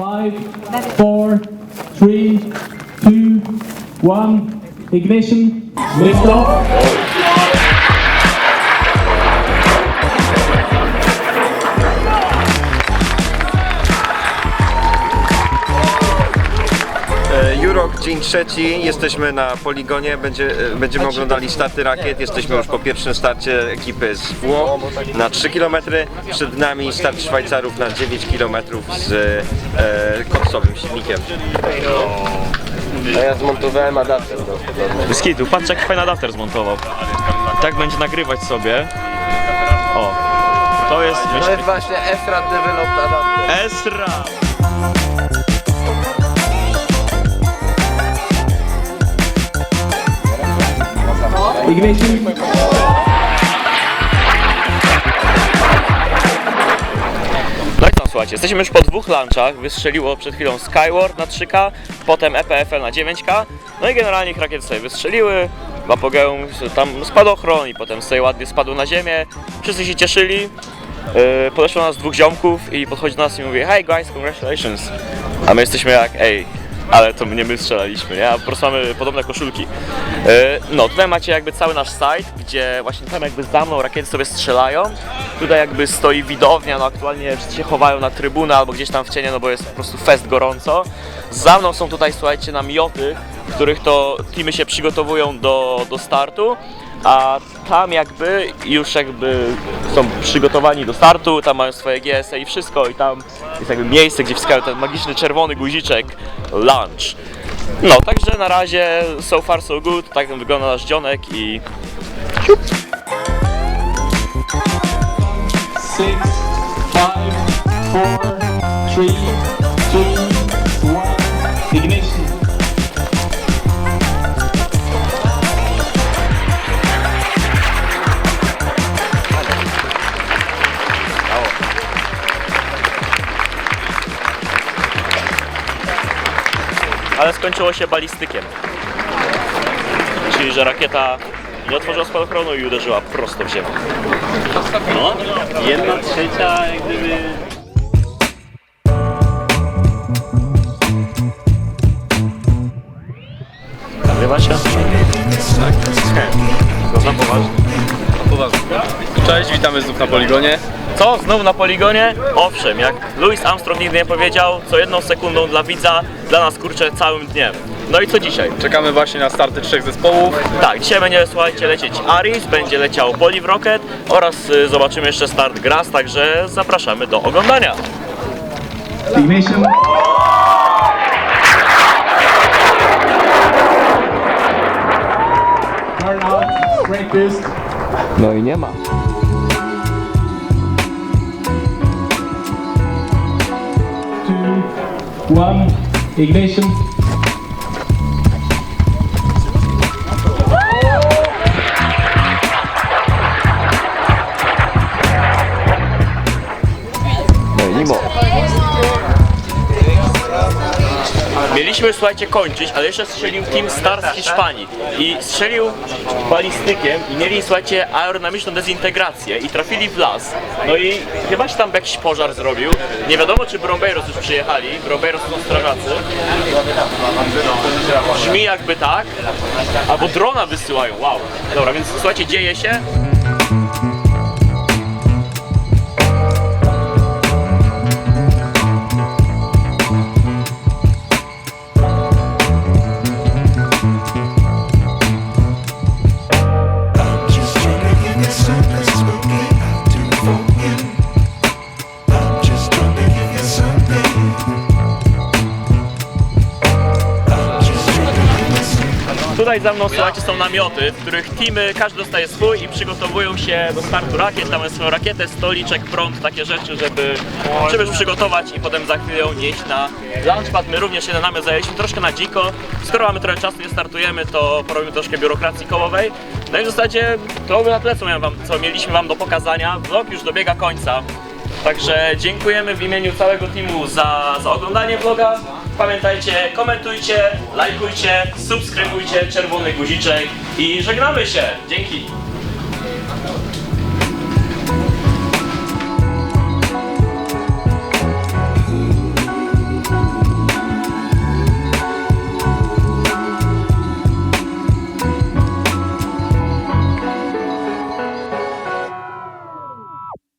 five, four, three, two, one. Ignition. Lift off. Dzień trzeci, jesteśmy na poligonie, Będzie, e, będziemy oglądali starty rakiet, jesteśmy już po pierwszym starcie ekipy z Włoch na 3 km, przed nami start Szwajcarów na 9 km z e, koksowym silnikiem. A ja zmontowałem adapter do kitu, patrz jak fajny adapter zmontował. Tak będzie nagrywać sobie. O, to jest To jest właśnie Efrat Developed Adapter. Esra! Ignition. No i tam słuchajcie, jesteśmy już po dwóch lunchach. Wystrzeliło przed chwilą Skyward na 3K, potem EPFL na 9K. No i generalnie ich rakiety sobie wystrzeliły. W apogeum tam spadochron i potem sobie ładnie spadł na ziemię. Wszyscy się cieszyli. Yy, podeszło nas dwóch ziomków i podchodzi do nas i mówi Hey guys, congratulations. A my jesteśmy jak, ej, ale to nie my strzelaliśmy, nie? A po prostu mamy podobne koszulki. Yy, no, tutaj macie jakby cały nasz site, gdzie właśnie tam jakby za mną rakiety sobie strzelają. Tutaj jakby stoi widownia, no aktualnie wszyscy się chowają na trybunę albo gdzieś tam w cienie, no bo jest po prostu fest gorąco. Za mną są tutaj, słuchajcie, namioty, w których to teamy się przygotowują do, do startu. A tam jakby już jakby są przygotowani do startu, tam mają swoje GSA i wszystko i tam jest jakby miejsce, gdzie wciskają ten magiczny czerwony guziczek launch. No, także na razie so far so good, tak wygląda nasz dzionek i Six, five, four, three, two, one. Ignition. Ale skończyło się balistykiem. Czyli, że rakieta nie otworzyła spadochronu i uderzyła prosto w ziemię. No, jedna trzecia jak gdyby... Nagrywa się? To znam poważnie. Cześć, witamy znów na poligonie. Co? Znowu na poligonie? Owszem, jak Louis Armstrong nigdy nie powiedział, co jedną sekundą dla widza, dla nas kurczę całym dniem. No i co dzisiaj? Czekamy właśnie na starty trzech zespołów. Tak, dzisiaj będzie, słuchajcie, lecieć Aris, będzie leciał Poliv Rocket oraz y, zobaczymy jeszcze start Grass, także zapraszamy do oglądania. Ignition. Turn out. Brake boost. No i nie ma. Two, one. Ignition. Mieliśmy, słuchajcie, kończyć, ale jeszcze strzelił Team Star z Hiszpanii i strzelił balistykiem i mieli, słuchajcie, aerodynamiczną dezintegrację i trafili w las. No i chyba się tam jakiś pożar zrobił. Nie wiadomo, czy Brombeiros już przyjechali. Brombeiros są strażacy. Brzmi jakby tak. Albo drona wysyłają, wow. Dobra, więc słuchajcie, dzieje się. Tutaj za mną, słuchajcie, są namioty, w których teamy, każdy dostaje swój i przygotowują się do startu rakiet. Tam jest swoją rakietę, stoliczek, prąd, takie rzeczy, żeby, żeby przygotować i potem za chwilę nieść na launchpad. My również jeden namiot zajęliśmy troszkę na dziko. Skoro mamy trochę czasu, nie startujemy, to porobimy troszkę biurokracji kołowej. No i w zasadzie to by na tyle, co, miałem wam, co mieliśmy Wam do pokazania. Vlog już dobiega końca. Także dziękujemy w imieniu całego teamu za, za oglądanie vloga. Pamiętajcie, komentujcie, lajkujcie, subskrybujcie, czerwony guziczek i żegnamy się. Dzięki.